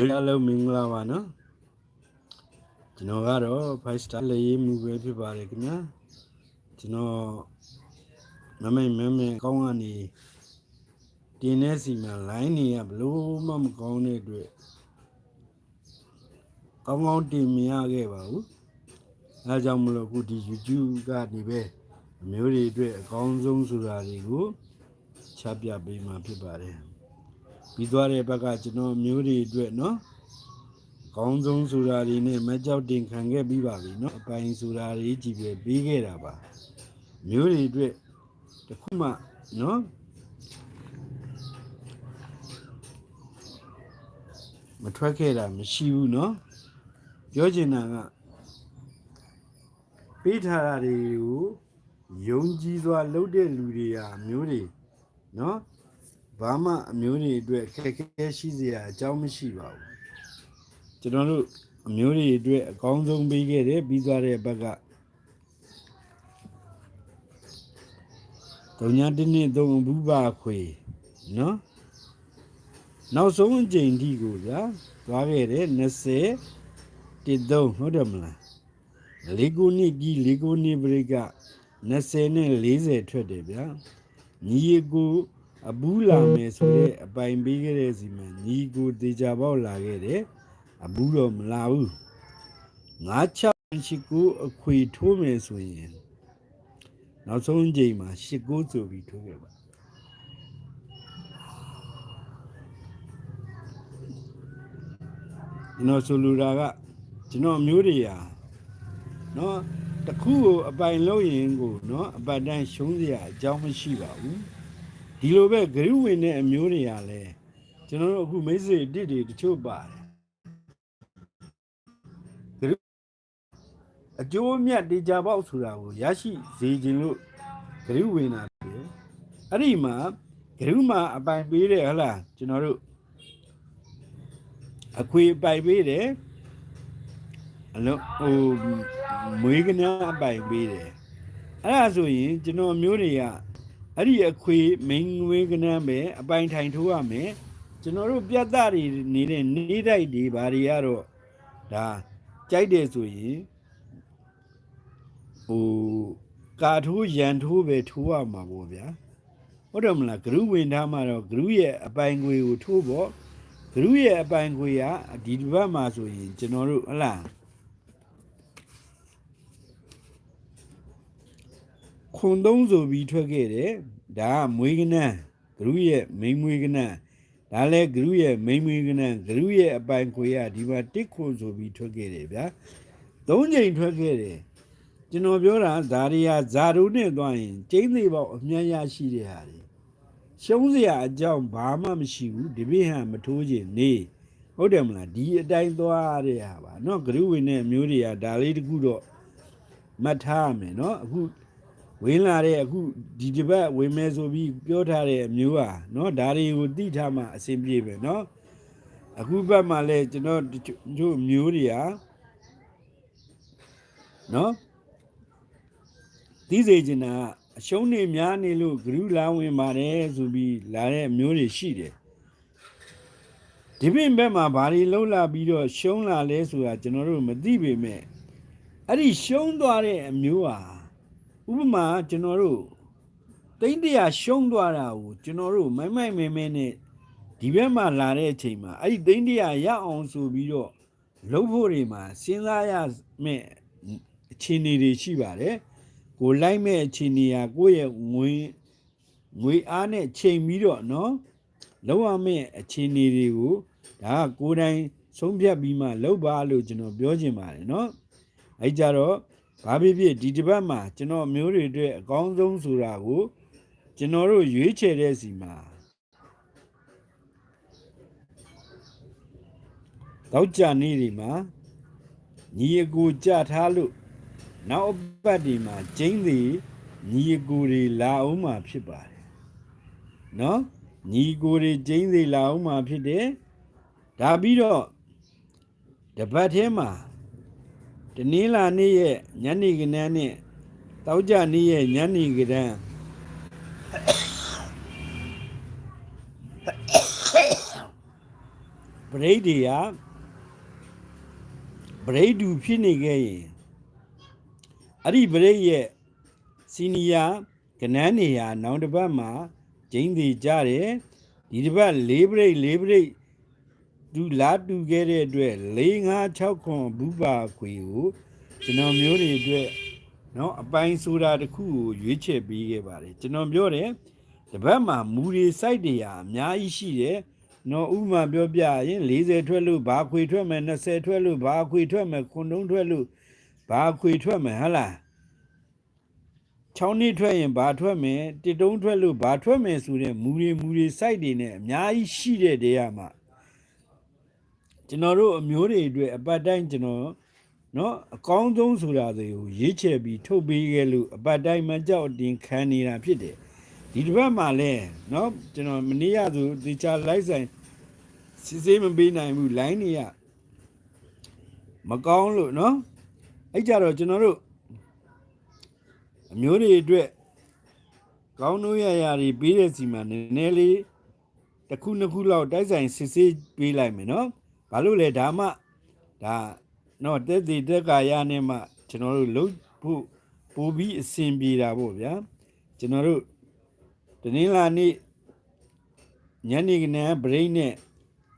အားလုံးမင်္ဂလာပါနော်ကျွန်တော်ကတော့ five star လေရေးမှုပဲဖြစ်ပါတယ်ခင်ဗျာကျွန်တော်မမိတ်မမဲကောင်းကနေတင်းနေစီမှာ line နေရဘလို့မှမကောင်းတဲ့အတွက်ကောင်းကောင်းတင်မရခဲ့ပါဘူးအဲဒါကြောင့်မလို့အခုဒီ YouTube ကနေပဲအမျိုးတွေအတွက်အကောင်းဆုံးဆိုတာတွေကိုချပြပေးမှာဖြစ်ပါတယ် ဒီသွားတဲ့ဘက်ကကျွန်တော်မျိုးတွေအတွက်နော်ကောင်းဆုံးဆိုတာတွေနဲ့မကြောက်တင်ခံခဲ့ပြီးပါပြီနော်အပိုင်ဆိုတာတွေကြည်ပဲပြီးခဲ့တာပါမျိုးတွေအတွက်တခုမှနော်မထွက်ခဲ့တာမရှိဘူးနော်ပြောချင်တာကပေးထားတာတွေကိုယုံကြည်စွာလုပ်တဲ့လူတွေဟာမျိုးတွေနော် ဘာမှအမျိုးတွေအတွက်ခက်ခဲရှိစရာအကြောင်းမရှိပါဘူးကျွန်တော်တို့အမျိုးတွေအတွက်အကောင်းဆုံးပေးခဲ့တယ်ပြီးသွားတဲ့ဘက်ကတုံညာတင်းနဲ့သုံးဘူးပါခွေနော်နောက်ဆုံးအချိန်ထိကိုဗျာသွားခဲ့တယ်20တိသုံးဟုတ်တယ်မလားလေကိုနစ်ကြီးလေကိုနစ်ပရိက20နဲ့40ထွက်တယ်ဗျာညီကို အဘူးလာမယ်ဆိုတဲ့အပိုင်ပေးခဲ့တဲ့စီမှာညီကိုတေချာပေါက်လာခဲ့တယ်အဘူးတော့မလာဘူးငါး6ရှိကိုအခွေထိုးမယ်ဆိုရင်နောက်ဆုံးချိန်မှာရှစ်ကိုဆိုပြီးထိုးခဲ့ပါကျွန်တော်ဆိုလိုတာကကျွန်တော်မျိုးတွေဟာเนาะတခုကိုအပိုင်လို့ရင်ကိုเนาะအပတ်တိုင်းရှုံးစရာအကြောင်းမရှိပါဘူး ဒီလိုပဲဂရုဝင်တဲ့အမျိုးတွေကလည်းကျွန်တော်တို့အခုမိတ်ဆွေတစ်တွေတချို့ပါတယ်ဂရုအကျိုးမြတ်တေချာပေါက်ဆိုတာကိုရရှိစေခြင်းလို့ဂရုဝင်တာပဲအဲ့ဒီမှာဂရုမှာအပိုင်ပေးတယ်ဟလားကျွန်တော်တို့အခွေအပိုင်ပေးတယ်အလုံးဟိုမွေးကနာအပိုင်ပေးတယ်အဲ့ဒါဆိုရင်ကျွန်တော်မျိုးတွေက အဲ့ဒီအခွေမင်းဝေးကနန်းပဲအပိုင်ထိုင်ထိုးရမယ်ကျွန်တော်တို့ပြတ်သားတွေနေတဲ့နေတိုက်တွေဘာတွေကတော့ဒါကြိုက်တယ်ဆိုရင်ဟိုကာထိုးရန်ထိုးပဲထိုးရမှာပေါ့ဗျာဟုတ်တယ်မလားဂရုဝင်ထားမှာတော့ဂရုရဲ့အပိုင်ခွေကိုထိုးပေါ့ဂရုရဲ့အပိုင်ခွေကဒီတစ်ပတ်မှာဆိုရင်ကျွန်တော်တို့ဟလား ခွန်သုံးဆိုပြီးထွက်ခဲ့တယ်ဒါကမွေးကနန်းဂရုရဲ့မိန်မွေးကနန်းဒါလည်းဂရုရဲ့မိန်မွေးကနန်းဂရုရဲ့အပိုင်ခွေရဒီမှာတစ်ခွန်ဆိုပြီးထွက်ခဲ့တယ်ဗျာသုံးချိန်ထွက်ခဲ့တယ်ကျွန်တော်ပြောတာဇာရီယာဇာရုနဲ့သွားရင်ကျင်းသေးပေါက်အမြတ်ရရှိတဲ့ဟာတွေရှုံးစရာအကြောင်းဘာမှမရှိဘူးဒီပြဟန်မထိုးခြင်းနေဟုတ်တယ်မလားဒီအတိုင်းသွားတဲ့ဟာပါเนาะဂရုဝင်တဲ့မျိုးတွေကဒါလေးတခုတော့မှတ်ထားရမယ်เนาะအခု ဝင်လာတဲ့အခုဒီတစ်ပတ်ဝင်မယ်ဆိုပြီးပြောထားတဲ့အမျိုးဟာเนาะဒါတွေကိုသိထားမှအဆင်ပြေပဲเนาะအခုဘက်မှာလဲကျွန်တော်တို့မျိုးတွေဟာเนาะသိစေချင်တာအရှုံးနေများနေလို့ဂရုလာဝင်ပါတယ်ဆိုပြီးလာတဲ့မျိုးတွေရှိတယ်ဒီပြင်ဘက်မှာဘာတွေလှုပ်လာပြီးတော့ရှုံးလာလဲဆိုတာကျွန်တော်တို့မသိပေမဲ့အဲ့ဒီရှုံးသွားတဲ့အမျိုးဟာ ဥပမာကျွန်တော်တို့တိမ့်တရာရှုံးသွားတာကိုကျွန်တော်တို့မိုက်မိုက်မဲမဲနဲ့ဒီဘက်မှာလာတဲ့အချိန်မှာအဲ့ဒီတိမ့်တရာရအောင်ဆိုပြီးတော့လှုပ်ဖို့တွေမှာစဉ်းစားရမယ့်အခြေအနေတွေရှိပါတယ်ကိုလိုက်မဲ့အခြေအနေဟာကိုယ့်ရဲ့ငွေငွေအားနဲ့ချိန်ပြီးတော့နော်လောက်ရမယ့်အခြေအနေတွေကိုဒါကကိုယ်တိုင်ဆုံးဖြတ်ပြီးမှလောက်ပါလို့ကျွန်တော်ပြောချင်ပါတယ်နော်အဲကြတော့ ဘာဖြစ်ဖြစ်ဒီတစ်ပတ်မှာကျွန်တော်မျိုးတွေအတွက်အကောင်းဆုံးဆိုတာကိုကျွန်တော်တို့ရွေးချယ်တဲ့စီမှာတောက်ကြနေ့တွေမှာညီအကိုကြထားလို့နောက်အပတ်ဒီမှာကျင်းသည်ညီအကိုတွေလာအောင်မှာဖြစ်ပါတယ်နော်ညီကိုတွေကျင်းသည်လာအောင်မှာဖြစ်တယ်ဒါပြီးတော့တပတ်ထဲမှာ တနင်္လာနေ့ရဲ့ညနေကနန်းနဲ့တောက်ကြနေ့ရဲ့ညနေကနန်းဗရိတ်တွေကဗရိတ်တူဖြစ်နေခဲ့ရင်အဲ့ဒီဗရိတ်ရဲ့စီနီယာကနန်းနေရာ နောင်တစ်ပတ်မှာဂျိန်းသေးကြတယ်ဒီတစ်ပတ်၄ဗရိတ်၄ဗရိ တ်တူလာတူခဲ့တဲ့အတွက်၄၅6ခွန်ဘူးပါခွေကိုကျွန်တော်မျိုးတွေအတွက်နော်အပိုင်းဆိုတာတစ်ခုကိုရွေးချယ်ပေးခဲ့ပါတယ်ကျွန်တော်ပြောတယ်တပတ်မှာမူတွေစိုက်တွေကအများကြီးရှိတယ်နော်ဥပမာပြောပြရင်40ထွက်လို့ဘာခွေထွက်မယ်20ထွက်လို့ဘာခွေထွက်မယ်ခွန်တုံးထွက်လို့ဘာခွေထွက်မယ်ဟဟလား6နှစ်ထွက်ရင်ဘာထွက်မယ်တစ်တုံးထွက်လို့ဘာထွက်မယ်ဆိုတဲ့မူတွေမူတွေစိုက်တွေနဲ့အများကြီးရှိတဲ့တရားမှာ ကျွန်တော်တို့အမျိုးတွေအတွက်အပတ်တိုင်းကျွန်တော်နော်အကောင်းဆုံးဆိုတာတွေကိုရေးချယ်ပြီးထုတ်ပေးခဲ့လို့အပတ်တိုင်းမကြောက်အတင်ခံနေတာဖြစ်တယ်ဒီတစ်ပတ်မှာလဲနော်ကျွန်တော်မနေ့ကဆိုဒီချာလိုက်ဆိုင်စစ်စေးမပေးနိုင်ဘူး line တွေကမကောင်းလို့နော်အဲ့ကြတော့ကျွန်တော်တို့အမျိုးတွေအတွက်ကောင်းတို့ရရတွေပေးတဲ့စီမှာနည်းနည်းလေးတစ်ခုနှစ်ခုလောက်တိုက်ဆိုင်စစ်စေးပေးလိုက်မယ်နော် ဘာလို့လဲဒါမှဒါနော်တက်တည်တက်ကာရနဲ့မှကျွန်တော်တို့လုံးဖို့ပို့ပြီးအဆင်ပြေတာပေါ့ဗျာကျွန်တော်တို့တနင်္လာနေ့ညနေကနန်းဘရိတ်နဲ့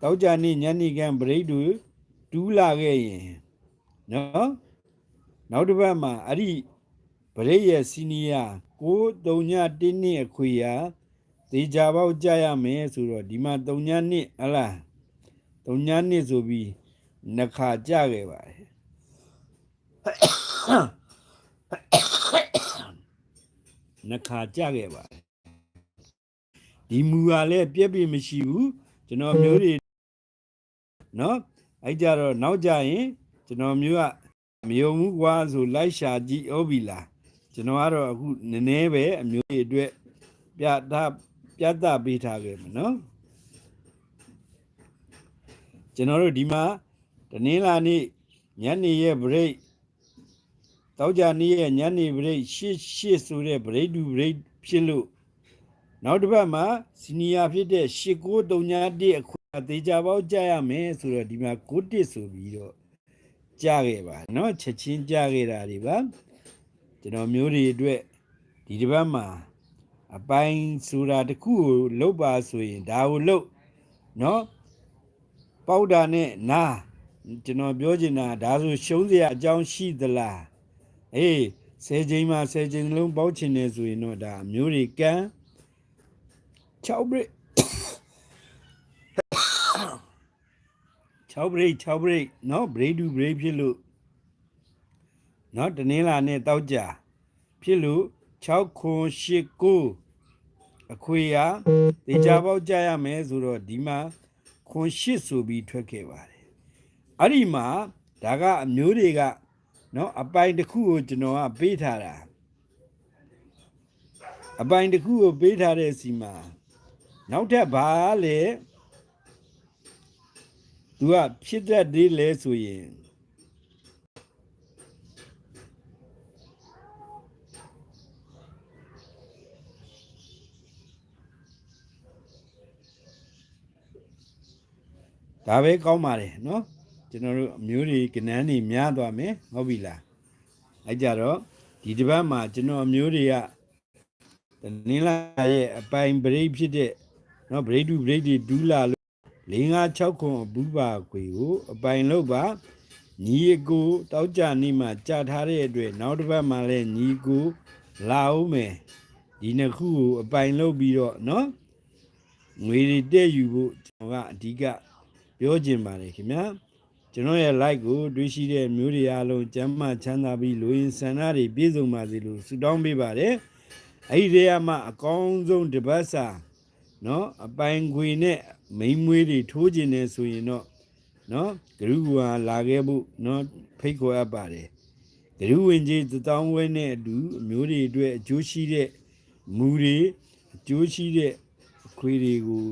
တောက်ကြနေ့ညနေကန်ဘရိတ်တူတူးလာခဲ့ရင်နော်နောက်တစ်ပတ်မှာအဲ့ဒီဗရိတ်ရဲ့စီနီယာ6 3ည1နှစ်အခွေရာသေချာပေါက်ကြရမယ်ဆိုတော့ဒီမှာ3ညနှစ်ဟလား 3ညနှစ်ဆိုပြီးနှစ်ခါကြခဲ့ပါတယ်နှစ်ခါကြခဲ့ပါတယ်ဒီမူကလည်းပြက်ပြမရှိဘူးကျွန်တော်မျိုးတွေနော်အဲ့ကြတော့နောက်ကြရင်ကျွန်တော်မျိုးကမယုံဘူးကွာဆိုလိုက်ရှာကြည့်ဩပြီလားကျွန်တော်ကတော့အခုနည်းနည်းပဲအမျိုးတွေအတွက်ပြတာပြတ်တာပေးထားခဲ့မယ်နော် ကျွန်တော်တို့ဒီမှာတနင်္လာနေ့ညနေရဲ့ break တောက်ကြနေ့ရဲ့ညနေ break ရှစ်ရှစ်ဆိုတဲ့ break to break ဖြစ်လို့နောက်တစ်ပတ်မှာစီနီယာဖြစ်တဲ့8931အခုအသေးကြပေါက်ကြရမယ်ဆိုတော့ဒီမှာ91ဆိုပြီးတော့ကြခဲ့ပါเนาะချက်ချင်းကြခဲ့တာတွေပါကျွန်တော်မျိုးတွေအတွက်ဒီတစ်ပတ်မှာအပိုင်းဆိုတာတစ်ခုကိုလုတ်ပါဆိုရင်ဒါကိုလုတ်เนาะ ပေါက်တာနဲ့နာကျွန်တော်ပြောချင်တာဒါဆိုရှုံးစရာအကြောင်းရှိသလားအေးဆယ်ချိန်မှာဆယ်ချိန်လုံးပေါက်ချင်နေဆိုရင်တော့ဒါမျိုးတွေကံ6 break 6 break 6 break เนาะ break to break ဖြစ်လို့เนาะတနင်္လာနဲ့တောက်ကြဖြစ်လို့6ခွန်8 9အခွေရတေချာပေါက်ကြရမယ်ဆိုတော့ဒီမှာ ခွန်ရှစ်ဆိုပြီးထွက်ခဲ့ပါတယ်အဲ့ဒီမှာဒါကအမျိုးတွေကနော်အပိုင်တစ်ခုကိုကျွန်တော်ကပေးထားတာအပိုင်တစ်ခုကိုပေးထားတဲ့စီမှာနောက်ထပ်ဘာလဲသူကဖြစ်တတ်သေးလဲဆိုရင် ဒါပဲကောင်းပါတယ်နော်ကျွန်တော်တို့မျိုးတွေကနန်းတွေများသွားမယ်ဟုတ်ပြီလားအဲ့ကြတော့ဒီတစ်ပတ်မှာကျွန်တော်မျိုးတွေကတနင်္လာရဲ့အပိုင်ဘရိတ်ဖြစ်တဲ့နော်ဘရိတ်တူဘရိတ်တွေဒူးလာလို့၄၅၆ခုဘူးပါခွေကိုအပိုင်လို့ပါညီကိုတောက်ကြနေမှာကြာထားတဲ့အတွက်နောက်တစ်ပတ်မှာလည်းညီကိုလာဦးမယ်ဒီနှစ်ခုကိုအပိုင်လုပ်ပြီးတော့နော်ငွေတွေတက်ယူဖို့ကျွန်တော်ကအဓိက ပြောကြင်ပါတယ်ခင်ဗျာကျွန်တော်ရဲ့ like ကိုတွေးရှိတဲ့မျိုးတွေအားလုံးကျမ်းမာချမ်းသာပြီးလူရင်းဆန္ဒတွေပြည့်စုံပါစေလို့ဆုတောင်းပေးပါတယ်အဲ့ဒီနေရာမှာအကောင်းဆုံးတပတ်စာနော်အပိုင်ခွေနဲ့မိမ့်မွေးတွေထိုးကျင်နေဆိုရင်တော့နော်ဂရုဝါလာခဲ့ဖို့နော်ဖိတ်ခေါ်ရပါတယ်ဂရုဝင်ကြီးသတောင်းဝဲနဲ့အတူအမျိုးတွေအတွက်အကျိုးရှိတဲ့မူတွေအကျိုးရှိတဲ့အခွေတွေကို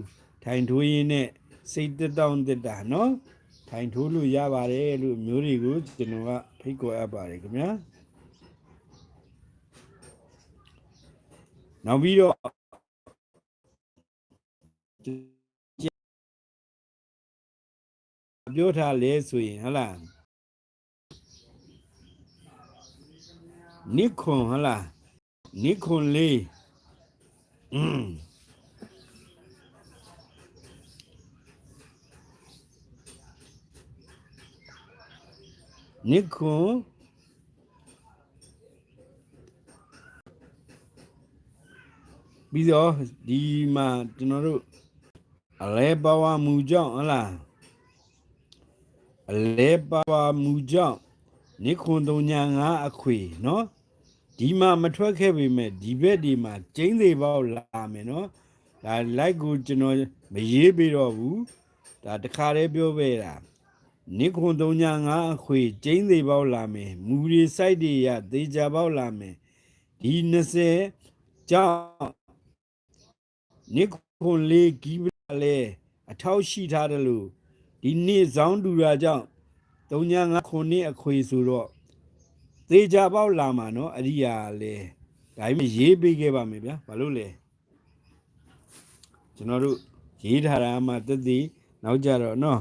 ထိုင်ထိုးရင်းနဲ့ စိတ်တက်တောင့်တက်တာနော်ထိုင်ထိုးလို့ရပါတယ်လို့မျိုးတွေကိုကျွန်တော်ကဖိတ်ခေါ်အပ်ပါတယ်ခင်ဗျာနောက်ပြီးတော့ပြောထားလဲဆိုရင်ဟုတ်လားနိခွန်ဟုတ်လားနိခွန်လေးอืม နိခွန်ပြီးတော့ဒီမှာကျွန်တော်တို့အလဲပါဝါမူကြောင့်ဟလားအလဲပါဝါမူကြောင့်နိခွန်တုံညာငါအခွေနော်ဒီမှာမထွက်ခဲ့ပေမဲ့ဒီဘက်ဒီမှာကျင်းသေးပေါက်လာမယ်နော်ဒါ like ကိုကျွန်တော်မရေးပြီးတော့ဘူးဒါတခါတည်းပြောပေးတာ နိခွန်သုံးညာငါအခွေကျင်းသေးပေါက်လာမယ်မူရီစိုက်တွေရသေချာပေါက်လာမယ်ဒီ20ကြောင့်နိခွန်လေးဂီဗလာလဲအထောက်ရှိထားတယ်လို့ဒီနေ့ဇောင်းတူရာကြောင့်သုံးညာငါခွန်နှစ်အခွေဆိုတော့သေချာပေါက်လာမှာနော်အရိယာလဲဒါပေမဲ့ရေးပေးခဲ့ပါမယ်ဗျာဘာလို့လဲကျွန်တော်တို့ရေးထားတာမှတသက်နောက်ကြတော့နော်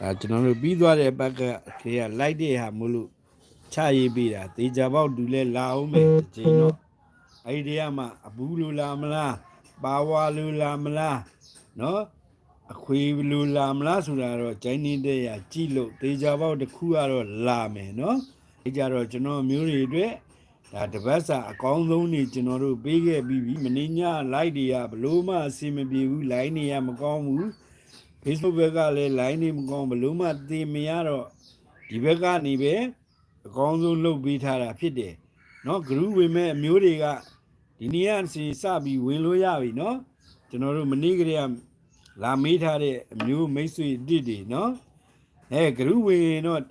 ဒါကျွန်တော်တို့ပြီးသွားတဲ့ဘက်ကခေကလိုက်တဲ့ဟာမလို့ချရေးပေးတာတေချာပေါက်တူလဲလာအောင်မယ်ဒီချိန်တော့အဲ့ဒီကမှအဘူးလိုလာမလားပါဝါလိုလာမလားနော်အခွေလိုလာမလားဆိုတာတော့ကျိုင်းနေတဲ့ရကြည့်လို့တေချာပေါက်တစ်ခုကတော့လာမယ်နော်ဒီကြတော့ကျွန်တော်မျိုးတွေအတွက်ဒါတပတ်စာအကောင်းဆုံးနေကျွန်တော်တို့ပေးခဲ့ပြီးပြီမင်းညလိုက်တွေကဘလို့မှအဆင်မပြေဘူး line တွေကမကောင်းဘူး Facebook ဘက်ကလည်း line တွေမကောင်းဘလို့မှသိမရတော့ဒီဘက်ကနေပဲအကောင်းဆုံးလုပ်ပေးထားတာဖြစ်တယ်เนาะ group ဝင်မဲ့အမျိုးတွေကဒီနေ့ကစီစပြီးဝင်လို့ရပြီเนาะကျွန်တော်တို့မနေ့ကတည်းကလာမေးထားတဲ့အမျိုးမိတ်ဆွေတစ်တွေเนาะအဲ group ဝင်တော့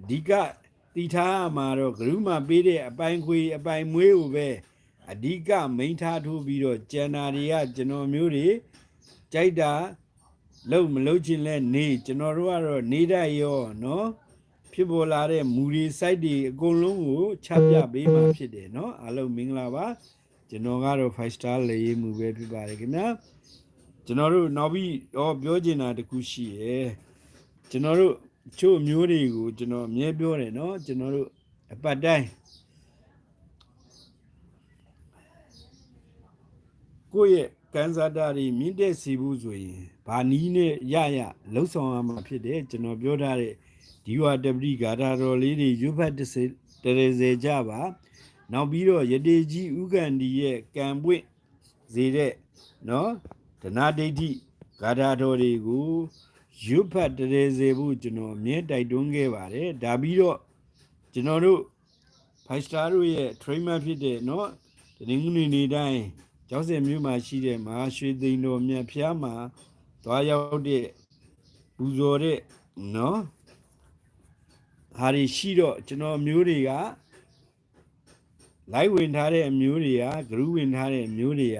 အဓိကတည်ထားမှာတော့ group မှာပေးတဲ့အပိုင်ခွေအပိုင်မွေးကိုပဲအဓိကမိန်ထားထိုးပြီးတော့ကျန်တာတွေကကျွန်တော်မျိုးတွေကြိုက်တာ လုံမလုံချင်းလဲနေကျွန်တော်တို့ကတော့နေတတ်ရောနော်ဖြစ်ပေါ်လာတဲ့မူတွေ site တွေအကုန်လုံးကိုချပြပေးမှဖြစ်တယ်နော်အားလုံးမင်္ဂလာပါကျွန်တော်ကတော့5 star လေရေးမှုပဲဖြစ်ပါတယ်ခင်ဗျာကျွန်တော်တို့နောက်ပြီးတော့ပြောချင်တာတခုရှိရယ်ကျွန်တော်တို့ချို့မျိုးတွေကိုကျွန်တော်အမြဲပြောတယ်နော်ကျွန်တော်တို့အပတ်တိုင်းကိုယ့်ရဲ့ကံစားတာတွေမြင့်တက်စီဘူးဆိုရင် ဘာနီးနဲ့ရရလှုပ်ဆောင်ရမှာဖြစ်တယ်ကျွန်တော်ပြောထားတဲ့ဒီဝတပတိဂါထာတော်လေးတွေရွတ်ဖတ်တစေတရေစေကြပါနောက်ပြီးတော့ယတေကြီးဥက္ကန္ဒီရဲ့ကံပွင့်စေတဲ့နော်ဒနာဒိဋ္ဌိဂါထာတော်တွေကိုရွတ်ဖတ်တရေစေဖို့ကျွန်တော်အမြဲတိုက်တွန်းခဲ့ပါတယ်ဒါပြီးတော့ကျွန်တော်တို့ဖိုက်စတာတို့ရဲ့ trainer ဖြစ်တဲ့နော်တနင်္ဂနွေနေ့တိုင်းကျောင်းစင်မြို့မှာရှိတဲ့မဟာရွှေသိန်းတော်မြတ်ဖျားမှာ သွားရောက်တဲ့ပူဇော်တဲ့နော်ဟာတွေရှိတော့ကျွန်တော်မျိုးတွေကလိုက်ဝင်ထားတဲ့အမျိုးတွေကဂရုဝင်ထားတဲ့အမျိုးတွေက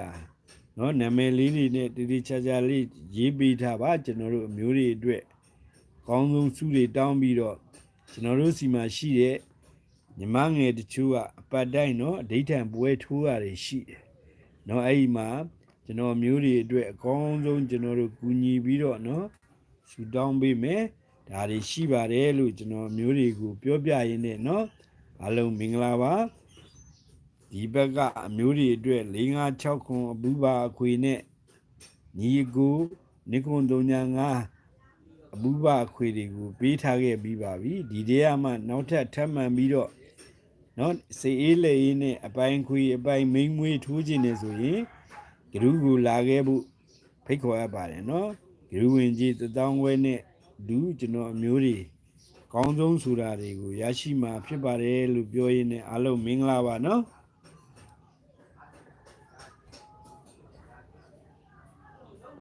နော်နာမည်လေးတွေနဲ့တည်တည်ချာချာလေးရေးပေးထားပါကျွန်တော်တို့အမျိုးတွေအတွက်ကောင်းဆုံးစုတွေတောင်းပြီးတော့ကျွန်တော်တို့စီမှာရှိတဲ့ညီမငယ်တချို့ကအပတ်တိုင်းနော်အဋိဌံပွဲထိုးတာတွေရှိတယ်နော်အဲ့ဒီမှာ ကျွန်တော်မျိုးတွေအတွက်အကောင်းဆုံးကျွန်တော်တို့ကူညီပြီးတော့နော်ဆူတောင်းပေးမယ်ဒါတွေရှိပါတယ်လို့ကျွန်တော်မျိုးတွေကိုပြောပြရင်းနဲ့နော်အားလုံးမင်္ဂလာပါဒီဘက်ကအမျိုးတွေအတွက်၄၅၆ခုအပူပါအခွေနဲ့ညီကိုနိကွန်35အပူပါအခွေတွေကိုပေးထားခဲ့ပြီးပါပြီဒီတည်းကမှနောက်ထပ်ထပ်မံပြီးတော့နော်စေအေးလေအေးနဲ့အပိုင်းခွေအပိုင်းမိန်မွေးထိုးခြင်းနေဆိုရင် ဂရုကိုလာခဲ့ဖို့ဖိတ်ခေါ်ရပါတယ်နော်ဂရုဝင်ကြီးတထောင်ခွဲနဲ့ဒူးကျွန်တော်အမျိုးတွေကောင်းဆုံးဆိုတာတွေကိုရရှိမှာဖြစ်ပါတယ်လို့ပြောရင်းနဲ့အားလုံးမင်္ဂလာပါနော်